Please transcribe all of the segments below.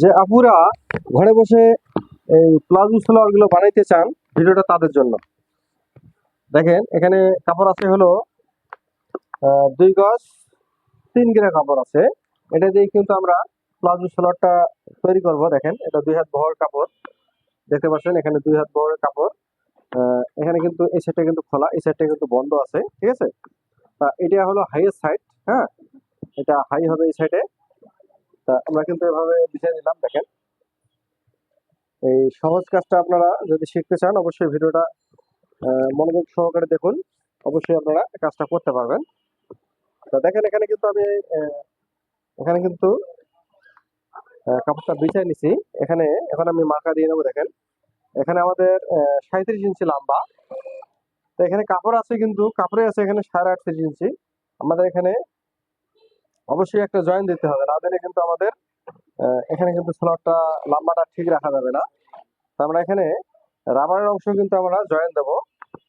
যে আপুরা ঘরে বসে এই প্লাজো সালোয়ারগুলো বানাইতে চান, ভিডিওটা তাদের জন্য। দেখেন, এখানে কাপড় আছে হলো দুই গজ, তিন গিরা কাপড় আছে। এটা দিয়ে কিন্তু আমরা প্লাজো সালোয়ারটা তৈরি করব, দেখেন, এটা দুই হাত বহর কাপড়। দেখতে পাচ্ছেন, এখানে দুই হাত বহরের কাপড়। এখানে কিন্তু এই সাইডটা কিন্তু খোলা, এই সাইডটা কিন্তু বন্ধ আছে, ঠিক আছে? তা এটা হলো হাইয়েস্ট সাইড হ্যাঁ? এটা হাই হবে এই সাইডে তা আমরা কিন্তু এভাবে বিছিয়ে নিলাম, দেখেন। এই সহজ কাজটা আপনারা যদি শিখতে চান, অবশ্যই ভিডিওটা মনোযোগ সহকারে দেখুন। অবশ্যই আপনারা কাজটা করতে পারবেন। দেখেন, এখানে কিন্তু আমি এখানে কিন্তু কাপড়টা বিছিয়ে নিছি। এখানে, এখন আমি মার্কা দিয়ে নেব, দেখেন। এখানে আমাদের সাঁত্রিশ ইঞ্চি লম্বা। তো এখানে কাপড় আছে কিন্তু, কাপড়ে আছে এখানে সাড়ে আটত্রিশ ইঞ্চি। আমাদের এখানে অবশ্যই একটা জয়েন দিতে হবে, না দিলে কিন্তু আমাদের এখানে কিন্তু স্লটটা লম্বাটা ঠিক রাখা যাবে না। তো আমরা এখানে রাবারের অংশ কিন্তু আমরা জয়েন দেবো।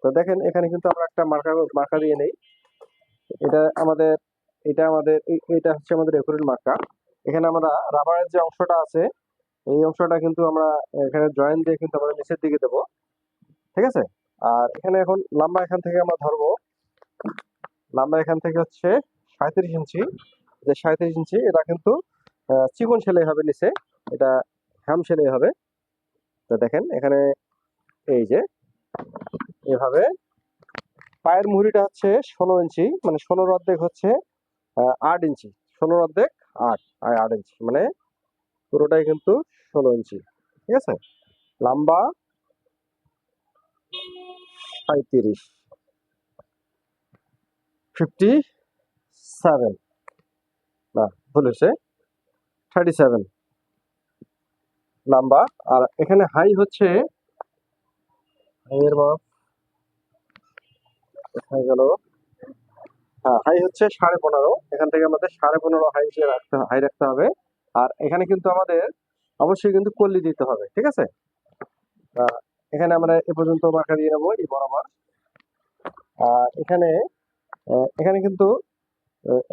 তো দেখেন, এখানে কিন্তু আমরা একটা মার্কা মার্কা দিয়ে নেই। এটা আমাদের এটা আমাদের এটা হচ্ছে আমাদের একুরেল মার্কা। এখানে আমরা রাবারের যে অংশটা আছে, এই অংশটা কিন্তু আমরা এখানে জয়েন দিয়ে কিন্তু আমরা নিচের দিকে দেবো। ঠিক আছে? আর এখানে এখন লম্বা এখান থেকে আমরা ধরবো। লম্বা এখান থেকে হচ্ছে সাঁত্রিশ ইঞ্চি। যে সাঁত্রিশ ইঞ্চি, এটা কিন্তু চিকন সেলাই হবে নিচে। এটা হ্যাম সেলাই হবে। তো দেখেন, এখানে এই যে, এভাবে পায়ের মুহুরিটা হচ্ছে ষোলো ইঞ্চি মানে ষোলোর অর্ধেক হচ্ছে আট ইঞ্চি। ষোলোর অর্ধেক আট আর আট ইঞ্চি মানে পুরোটাই কিন্তু ষোলো ইঞ্চি। ঠিক আছে? লম্বা সাঁত্রিশ ফিফটি সেভেন না, ভুল হয়েছে। থার্টি সেভেন লম্বা আর এখানে হাই হচ্ছে হাইয়ের মাপ কোথায় গেল। হ্যাঁ হাই হচ্ছে সাড়ে পনেরো, এখান থেকে আমাদের সাড়ে পনেরো হাই রাখতে হাই রাখতে হবে। আর এখানে কিন্তু আমাদের অবশ্যই কিন্তু কল্লি দিতে হবে, ঠিক আছে? এখানে আমরা এ পর্যন্ত মার্কা দিয়ে নেব, এই বরাবর। আর এখানে এখানে কিন্তু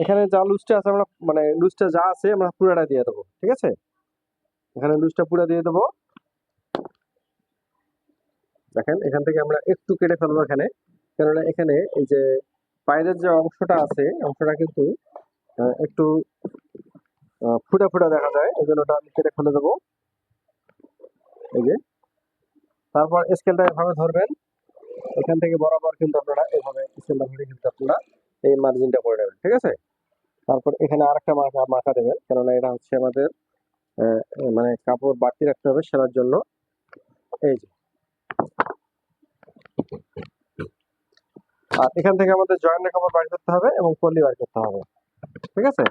এখানে যা লুজটা আছে আমরা মানে লুজটা যা আছে আমরা পুরাটা দিয়ে দেবো, ঠিক আছে? এখানে লুজটা পুরা দিয়ে দেবো। দেখেন, এখান থেকে আমরা একটু কেটে ফেলব এখানে। কেননা এখানে এই যে বাইরের যে অংশটা আছে, অংশটা কিন্তু একটু ফুটা ফুটা দেখা যায় এই জন্য ওটা আমি কেটে ফেলে দেবো। এই যে। তারপর স্কেলটা এভাবে ধরবেন। এখান থেকে বরাবর কিন্তু আপনারা এভাবে স্কেলটা ধরে কিন্তু আপনারা এই মার্জিনটা করে নেবেন, ঠিক আছে? তারপর এখানে আরেকটা মার্কা মার্কা দেবেন, কেননা এটা হচ্ছে আমাদের মানে কাপড় বাড়তি রাখতে হবে সেলার জন্য। এই যে। আর এখান থেকে আমাদের জয়েন্টের কাপড় বার করতে হবে এবং পল্লি বার করতে হবে, ঠিক আছে?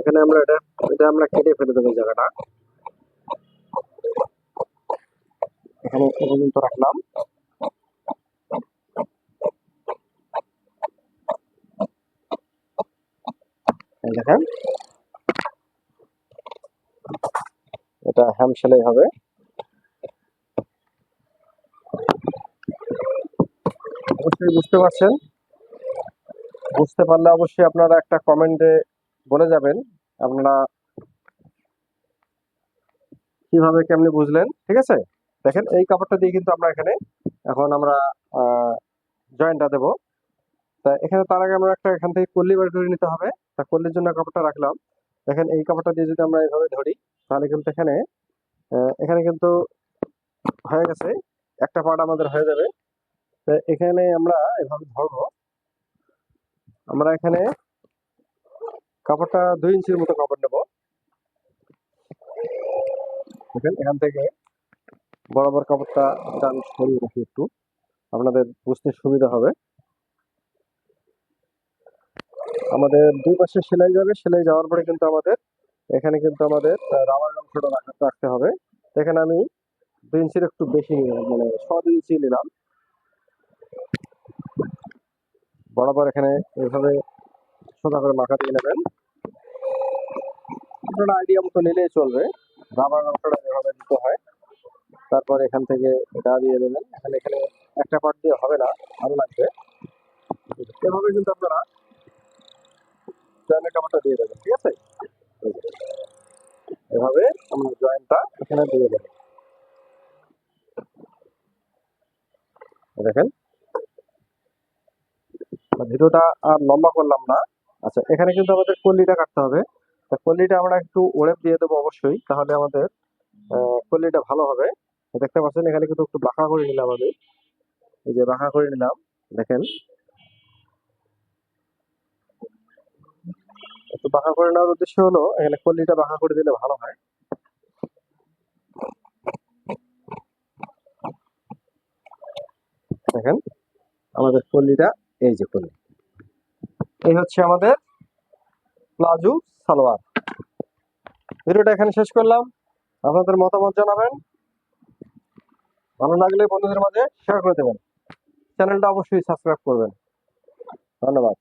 এখানে আমরা এটা এটা আমরা কেটে ফেলে দেবো জায়গাটা। এখানে পর্যন্ত রাখলাম। দেখেন। এটা হ্যাম সেলাই হবে। অবশ্যই বুঝতে পারছেন। বুঝতে পারলে অবশ্যই আপনারা একটা কমেন্টে বলে যাবেন। আপনারা কীভাবে কেমনি বুঝলেন? ঠিক আছে? দেখেন, এই কাপড়টা দিয়ে কিন্তু আমরা এখানে এখন আমরা জয়েন্টটা দেব। তা এখানে তার আগে আমরা একটা এখান থেকে কল্লি বের করে নিতে হবে। তা কল্লির জন্য কাপড়টা রাখলাম। দেখেন, এই কাপড়টা দিয়ে যদি আমরা এইভাবে ধরি, তাহলে কিন্তু এখানে এখানে কিন্তু হয়ে গেছে। একটা পার্ট আমাদের হয়ে যাবে। তো এখানে আমরা এভাবে ধরবো। আমরা এখানে কাপড়টা দুই ইঞ্চির মতো কাপড় নেব। দেখেন, এখান থেকে বরাবর কাপড়টা আমি সরিয়ে রাখি একটু। আপনাদের বুঝতে সুবিধা হবে। আমাদের দুই পাশে সেলাই যাবে, সেলাই যাওয়ার পরে কিন্তু আমাদের, এখানে কিন্তু আমাদের রাবার অংশটা রাখা- রাখতে হবে। এখানে আমি দুই ইঞ্চির একটু বেশি নিলাম মানে ছ দুই ইঞ্চি নিলাম। বরাবর এখানে এইভাবে সোজা করে মাখা দিয়ে নেবেন। আপনারা আইডিয়া মতো নিলেই চলবে। রাবার অংশটা যেভাবে দিতে হয়, তারপর এখান থেকে এটা দিয়ে দেবেন এখানে এখানে একটা পার্ট দিয়ে হবে না আরও লাগবে। এভাবে কিন্তু আপনারা জয়েন্টের কাপড়টা দিয়ে দেবেন, ঠিক আছে? এভাবে আমরা জয়েন্টটা এখানে দিয়ে দেবেন দেখেন, ভিডিওটা আর লম্বা করলাম না। আচ্ছা এখানে কিন্তু আমাদের কল্লিটা কাটতে হবে। তা কল্লিটা আমরা একটু ওড়েপ দিয়ে দেবো অবশ্যই, তাহলে আমাদের কল্লিটা ভালো হবে। দেখতে পাচ্ছেন, এখানে কিন্তু একটু বাঁকা করে নিলাম আমি। এই যে বাঁকা করে নিলাম, দেখেন। একটু বাঁকা করে নেওয়ার উদ্দেশ্য হলো, এখানে কল্লিটা বাঁকা করে দিলে ভালো হয়। দেখেন, আমাদের কল্লিটা, এই যে কল্লি। এই হচ্ছে আমাদের প্লাজু সালোয়ার। ভিডিওটা এখানে শেষ করলাম। আপনাদের মতামত জানাবেন। ভালো লাগলে বন্ধুদের মাঝে শেয়ার করে দেবেন। চ্যানেলটা অবশ্যই সাবস্ক্রাইব করবেন। ধন্যবাদ।